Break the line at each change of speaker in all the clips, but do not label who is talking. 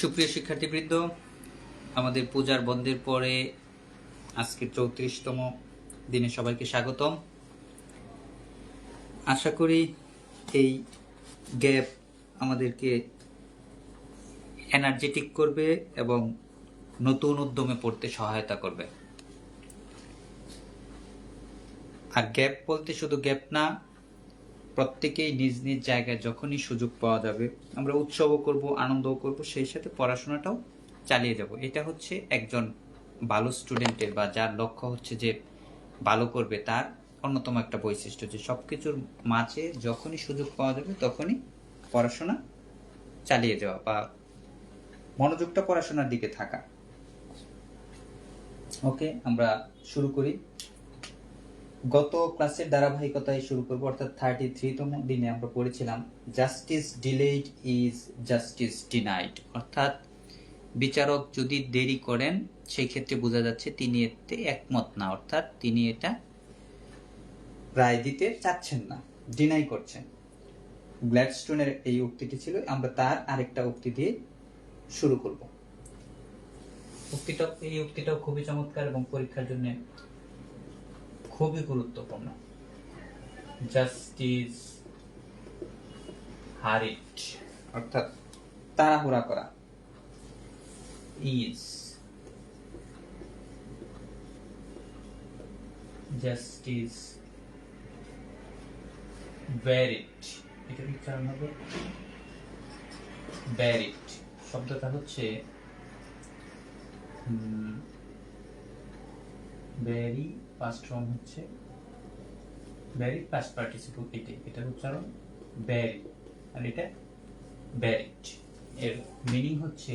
সুপ্রিয় শিক্ষার্থীবৃন্দ, আমাদের পূজার বন্ধের পরে আজকে চৌত্রিশতম দিনে সবাইকে স্বাগতম। আশা করি এই গ্যাপ আমাদেরকে এনার্জেটিক করবে এবং নতুন উদ্যমে পড়তে সহায়তা করবে। আর গ্যাপ বলতে শুধু গ্যাপ না প্রত্যেকেই নিজ নিজ জায়গায় যখনই সুযোগ পাওয়া যাবে, আমরা উৎসবও করব, আনন্দও করব, সেই সাথে পড়াশোনাটাও চালিয়ে যাব। এটা হচ্ছে একজন ভালো স্টুডেন্টের বা যার লক্ষ্য হচ্ছে যে ভালো করবে, তার অন্যতম একটা বৈশিষ্ট্য যে সব কিছুর মাঝে যখনই সুযোগ পাওয়া যাবে, তখনই পড়াশোনা চালিয়ে যাওয়া বা মনোযোগটা পড়াশোনার দিকে থাকা। ওকে, আমরা শুরু করি। গত ক্লাসের ধারাবাহিকতায় শুরু করব, অর্থাৎ থার্টি থ্রিতম দিনে আমরা পড়েছিলাম justice delayed is justice denied অর্থাৎ বিচারক যদি দেরি করেন সেই ক্ষেত্রে বোঝা যাচ্ছে তিনি এতে একমত না, অর্থাৎ তিনি এটা রায় দিতে চাচ্ছেন না ডিনাই করছেন। গ্ল্যাডস্টোনের এই উক্তিটি ছিল, আমরা তার আরেকটা উক্তি দিয়ে শুরু করব। উক্তিটা এই উক্তিটাও খুবই চমৎকার এবং পরীক্ষার জন্য খুবই গুরুত্বপূর্ণ। জাস্টিস হারিট অর্থাৎ তাড়াহুড়া করা। ইজ জাস্টিস ভ্যারিট এটা কি কারণ হবে? ভ্যারিট শব্দটা হচ্ছে ভ্যারি ফার্স্ট ফর্ম হচ্ছে ভ্যারি পাস্ট পার্টিসিপল এটাই এটার উচ্চারণ ভ্যারি আর এটা ভ্যারিট এর মিনিং হচ্ছে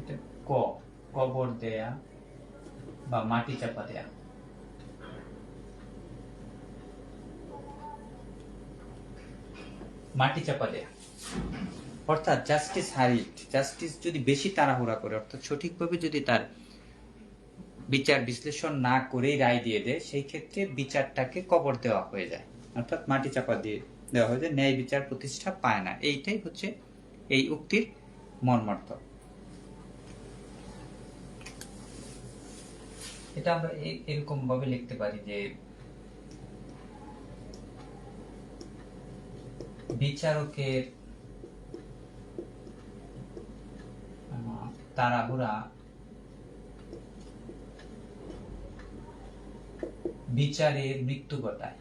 এটা ক, কবর দেয়া বা মাটি চাপা দেয়া। মাটি চাপা দেয়া। অর্থাৎ জাস্টিস হারিট জাস্টিস যদি বেশি তাড়াহুড়া করে, অর্থাৎ সঠিকভাবে যদি তার বিচার বিশ্লেষণ না করেই রায় দিয়ে দেয়, সেই ক্ষেত্রে বিচারটাকে কবর দেওয়া হয়ে যায়। অর্থাৎ মাটি চাপা দিয়ে দেওয়া হয়ে যায়, ন্যায় বিচার প্রতিষ্ঠা পায় না। এইটাই হচ্ছে এই উক্তির মর্মার্থ। এটা আমরা এরকম ভাবে লিখতে পারি যে বিচারকের তাড়াহুড়া। বিচারে মৃত্যু ঘটায়।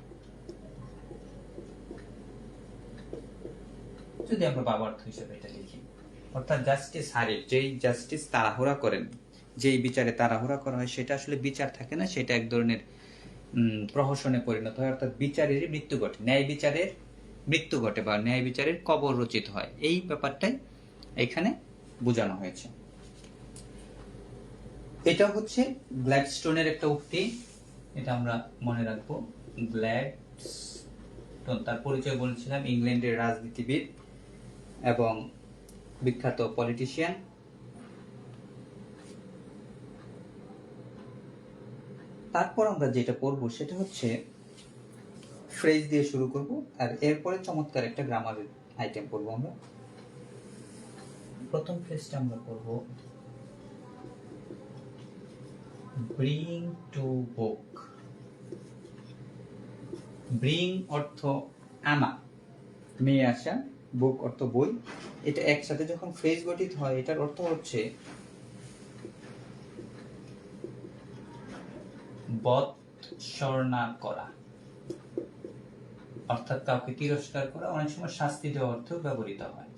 যদি আমরা বাবার্থ হিসেবে এটা লিখি, অর্থাৎ জাস্টিস হারে যেই জাস্টিস তাড়াহুড়া করেন, যেই বিচারে তাড়াহুড়া করা হয়, সেটা আসলে বিচার থাকে না, সেটা এক ধরনের প্রহসনে পরিণত হয়, অর্থাৎ বিচারেরই মৃত্যু ঘটে। ন্যায় বিচারের মৃত্যু ঘটে বা ন্যায় বিচারের কবর রচিত হয়। এই ব্যাপারটাই এখানে বোঝানো হয়েছে। এটা হচ্ছে গ্ল্যাডস্টোনের একটা উক্তি। এটা আমরা মনে রাখব। গ্ল্যাডস্টোন তার পরিচয় বলেছিলাম ইংল্যান্ডের রাজনীতিবিদ এবং বিখ্যাত পলিটিশিয়ান তারপর আমরা যেটা পড়ব সেটা হচ্ছে ফ্রেজ দিয়ে শুরু করব আর এরপরে চমৎকার একটা গ্রামারের আইটেম পড়ব আমরা। প্রথম ফ্রেজটা আমরা পড়ব ব্রিং টু বুক। ব্রিং অর্থ আনা নিয়ে আসা, বুক অর্থ বই। এটা একসাথে যখন ফ্রেজ গঠিত হয়, এটার অর্থ হচ্ছে বৎসর্ণা করা। অর্থাৎ কাউকে তিরস্কার করা, অনেক সময় শাস্তি দেওয়া অর্থেও ব্যবহৃত হয়।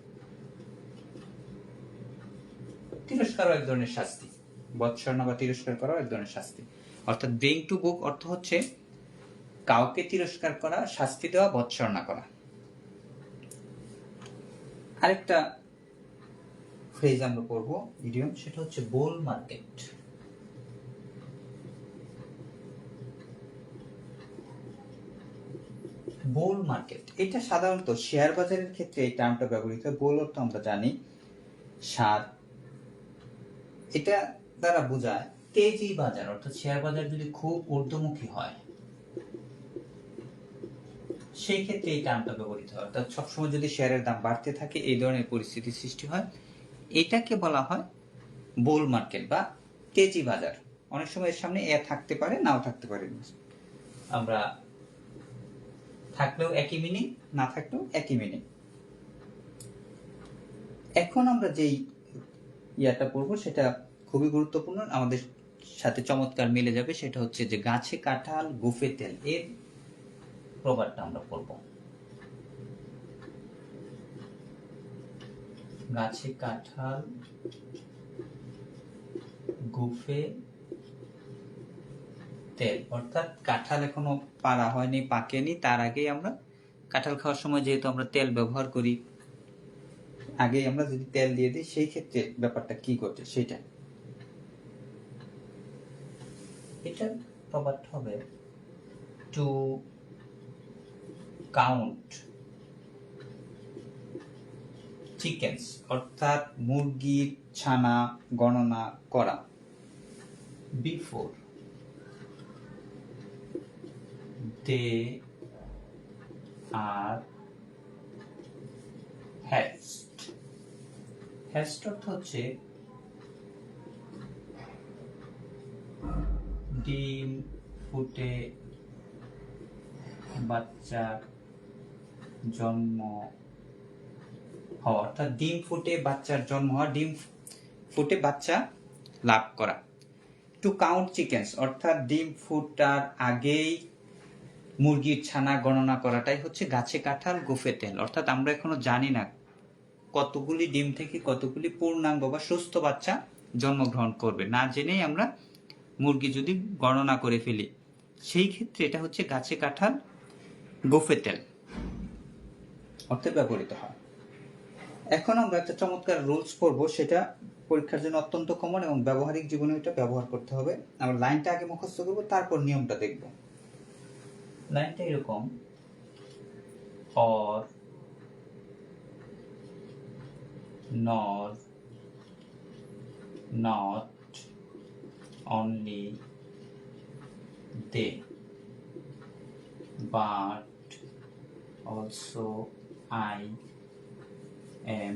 তিরস্কারও এক ধরনের শাস্তি। বৎসর্ণা বা তিরস্কার করাও এক ধরনের শাস্তি। অর্থাৎ ব্রিং টু বুক অর্থ হচ্ছে কাউকে তিরস্কার করা, শাস্তি দেওয়া বৎসর্ণা করা। আরেকটা ফ্রেজ আমরা পড়ব ইডিয়ম সেটা হচ্ছে বোল মার্কেট বোল মার্কেট এটা সাধারণত শেয়ার বাজারের ক্ষেত্রে এই টার্মটা ব্যবহৃত হয়। বোল অর্থ আমরা জানি সার। এটা দ্বারা বোঝায় তেজি বাজার, অর্থাৎ শেয়ার বাজার যদি খুব ঊর্ধ্বমুখী হয়, সেই ক্ষেত্রে এই টার্মটা ব্যবহৃত হয়। অর্থাৎ সবসময় যদি শেয়ারের দাম বাড়তে থাকে, এই ধরনের পরিস্থিতি সৃষ্টি হয়। এটাকে বলা হয় বোল মার্কেট বা তেজি বাজার। অনেক সময় এর সামনে এ থাকতে পারে, নাও থাকতে পারে। আমরা থাকলেও একই মিনিং না থাকলেও একই মিনিং এখন আমরা যেই ইয়াটা পড়ব, সেটা খুবই গুরুত্বপূর্ণ। আমাদের সাথে চমৎকার মিলে যাবে, সেটা হচ্ছে যে গাছে কাঁঠাল, গুফে তেল, এর প্রবাদটা আমরা পড়ব গাছে কাঁঠাল, গুফে তেল, অর্থাৎ কাঁঠাল এখনও পাড়া হয়নি, পাকেনি, তার আগেই আমরা কাঁঠাল খাওয়ার সময় যেহেতু আমরা তেল ব্যবহার করি আগে আমরা যদি তেল দিয়ে দিই, সেই ক্ষেত্রে ব্যাপারটা কি ঘটে, সেটা। এটা প্রবাদ হবে টু কাউন্ট চিকেন্স অর্থাৎ মুরগির ছানা গণনা করা। বিফোর দে আর হ্যাস্ট হ্যাস্ট অর্থ হচ্ছে ডিম, ফুটে বাচ্চার জন্ম হওয়া, অর্থাৎ ডিম ফুটে, বাচ্চার জন্ম হওয়া, ডিম ফুটে, বাচ্চা লাভ করা। টু কাউন্ট চিকেন্স অর্থাৎ ডিম ফুটার আগেই মুরগির ছানা গণনা করাটাই হচ্ছে গাছে কাঁঠাল, গোফে তেল। অর্থাৎ আমরা এখনও জানি না কতগুলি ডিম থেকে কতগুলি পূর্ণাঙ্গ বা সুস্থ বাচ্চা জন্মগ্রহণ করবে। না জেনেই আমরা মুরগি যদি গণনা করে ফেলি, সেই ক্ষেত্রে এটা হচ্ছে গাছে কাঁঠাল গোফে তেল। অর্থে ব্যবহৃত হয়। এখন আমরা একটা চমৎকার রুলস পড়ব, সেটা পরীক্ষার জন্য অত্যন্ত কমন এবং ব্যবহারিক জীবনে এটা ব্যবহার করতে হবে। আমরা লাইনটা আগে মুখস্থ করব, তারপর নিয়মটা দেখব। লাইনটা এরকম, or, nor not only they, but also I am.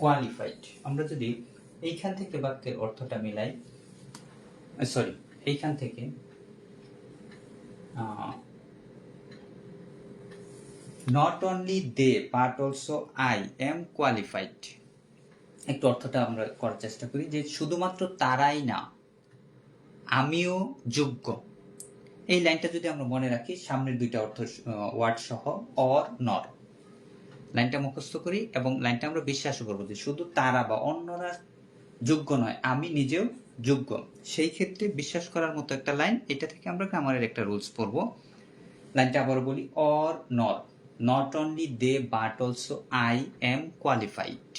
Qualified আমরা যদি এইখান থেকে বাক্যের অর্থটা মিলাই সরি এইখান থেকে not only they but also I am qualified একটু অর্থটা আমরা করার চেষ্টা করি যে শুধুমাত্র তারাই না, আমিও যোগ্য। এই লাইনটা যদি আমরা মনে রাখি, সামনের দুইটা অর্থ ওয়ার্ড সহ অর নর লাইনটা মুখস্থ করি এবং লাইনটা আমরা বিশ্বাস করব যে শুধু তারা বা অন্যরা যোগ্য নয়, আমি নিজেও যোগ্য। সেই ক্ষেত্রে বিশ্বাস করার মতো একটা লাইন, এটা থেকে আমরা গ্রামারের একটা রুলস পড়ব। লাইনটা আবার বলি or nor not only they but also I am qualified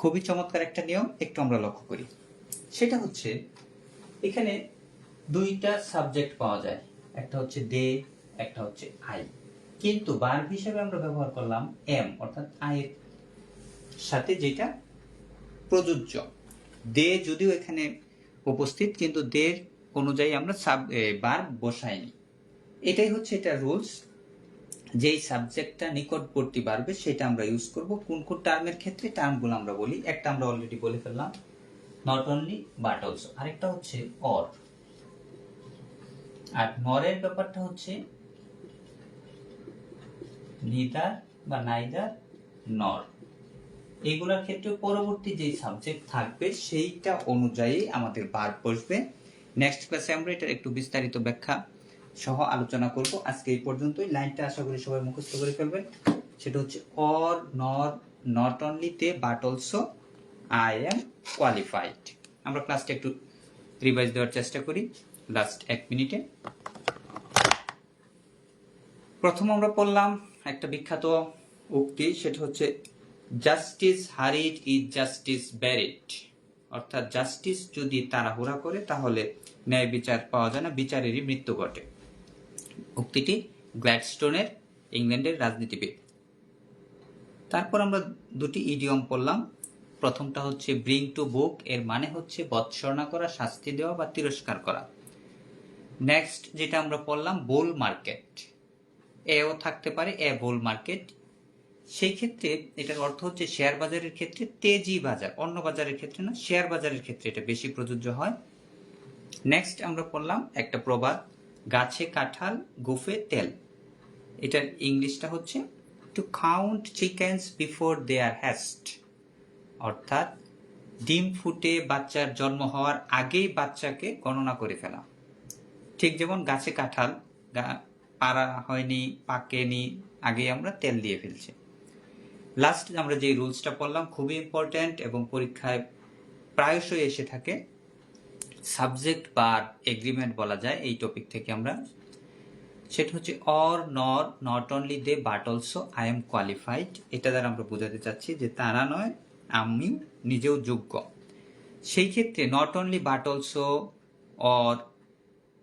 খুবই চমৎকার একটা নিয়ম, একটু আমরা লক্ষ্য করি। সেটা হচ্ছে, এখানে দুইটা সাবজেক্ট পাওয়া যায়। একটা হচ্ছে দে একটা হচ্ছে আই কিন্তু বার্ব হিসেবে আমরা ব্যবহার করলাম এম অর্থাৎ আয়ের সাথে যেটা প্রযোজ্য। দে যদিও এখানে উপস্থিত, কিন্তু দের অনুযায়ী আমরা সাব বার্ব বসাইনি। এটাই হচ্ছে এটা রুলস যেই সাবজেক্টটা নিকটবর্তী বাড়বে সেটা আমরা ইউজ করব। কোন কোন টার্মের ক্ষেত্রে টার্মগুলো আমরা বলি, একটা আমরা অলরেডি বলে ফেললাম। নট অনলি বাট অলসো আরেকটা হচ্ছে অর আর নরের ব্যাপারটা হচ্ছে নিদার বা নাইদার নর এগুলোর ক্ষেত্রে পরবর্তী যে সাবজেক্ট থাকবে, সেইটা অনুযায়ী আমাদের বার বসবে। নেক্সট ক্লাসে আমরা এটার একটু বিস্তারিত ব্যাখ্যা সহ আলোচনা করব। আজকে এই পর্যন্তই। লাইনটা আশা করি সবাই মুখস্থ করে ফেলবেন। সেটা হচ্ছে or, nor not only they but also I am qualified আমরা ক্লাসটা একটু রিভাইজ দেওয়ার চেষ্টা করি। লাস্ট এক মিনিটে। প্রথম আমরা পড়লাম একটা বিখ্যাত উক্তি, সেটা হচ্ছে justice hurried is justice buried অর্থাৎ জাস্টিস যদি তাড়াহুড়া করে, তাহলে ন্যায় বিচার পাওয়া যায় না, বিচারেরই মৃত্যু ঘটে। উক্তিটি গ্ল্যাডস্টোনের ইংল্যান্ডের রাজনীতিবিদ। তারপর আমরা দুটি ইডিয়ম পড়লাম। প্রথমটা হচ্ছে ব্রিং টু বুক এর মানে হচ্ছে বৎসরণা করা, শাস্তি দেওয়া বা তিরস্কার করা। নেক্সট যেটা আমরা পড়লাম বোল মার্কেট এও থাকতে পারে, এ বোল মার্কেট সেই ক্ষেত্রে এটার অর্থ হচ্ছে শেয়ার বাজারের ক্ষেত্রে তেজি বাজার, অন্য বাজারের ক্ষেত্রে না শেয়ার বাজারের ক্ষেত্রে এটা বেশি প্রযোজ্য হয়। নেক্সট আমরা পড়লাম একটা প্রবাদ। গাছে কাঁঠাল, গুফে তেল। এটার ইংলিশটা হচ্ছে to count chickens before they are hatched অর্থাৎ, ডিম ফুটে বাচ্চার জন্ম হওয়ার আগেই বাচ্চাকে গণনা করে ফেলা। ঠিক যেমন গাছে কাঁঠাল পাড়া হয়নি, পাকেনি, আগেই আমরা তেল দিয়ে ফেলছি। লাস্ট আমরা যে রুলসটা পড়লাম, খুবই ইম্পর্ট্যান্ট এবং পরীক্ষায় প্রায়শই এসে থাকে সাবজেক্ট বা এগ্রিমেন্ট বলা যায় এই টপিক থেকে আমরা। সেটা হচ্ছে or nor not only they but also I am qualified এটা দ্বারা আমরা বোঝাতে চাচ্ছি যে তারা নয়, আমি নিজেও যোগ্য। সেই ক্ষেত্রে not only but also or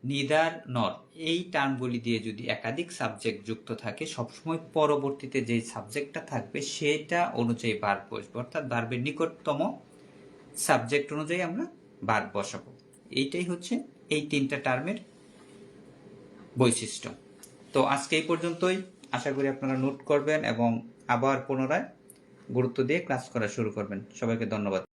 neither nor এই টার্মগুলি দিয়ে যদি একাধিক সাবজেক্ট যুক্ত থাকে, সবসময় পরবর্তীতে যে সাবজেক্টটা থাকবে, সেটা অনুযায়ী বার বসবে। অর্থাৎ বার্বের নিকটতম সাবজেক্ট অনুযায়ী আমরা বার বসাবো। এইটাই হচ্ছে এই তিনটা টার্মের বৈশিষ্ট্য। তো আজকে এই পর্যন্তই। আশা করি আপনারা নোট করবেন এবং আবার পুনরায় গুরুত্ব দিয়ে ক্লাস করা শুরু করবেন। সবাইকে ধন্যবাদ।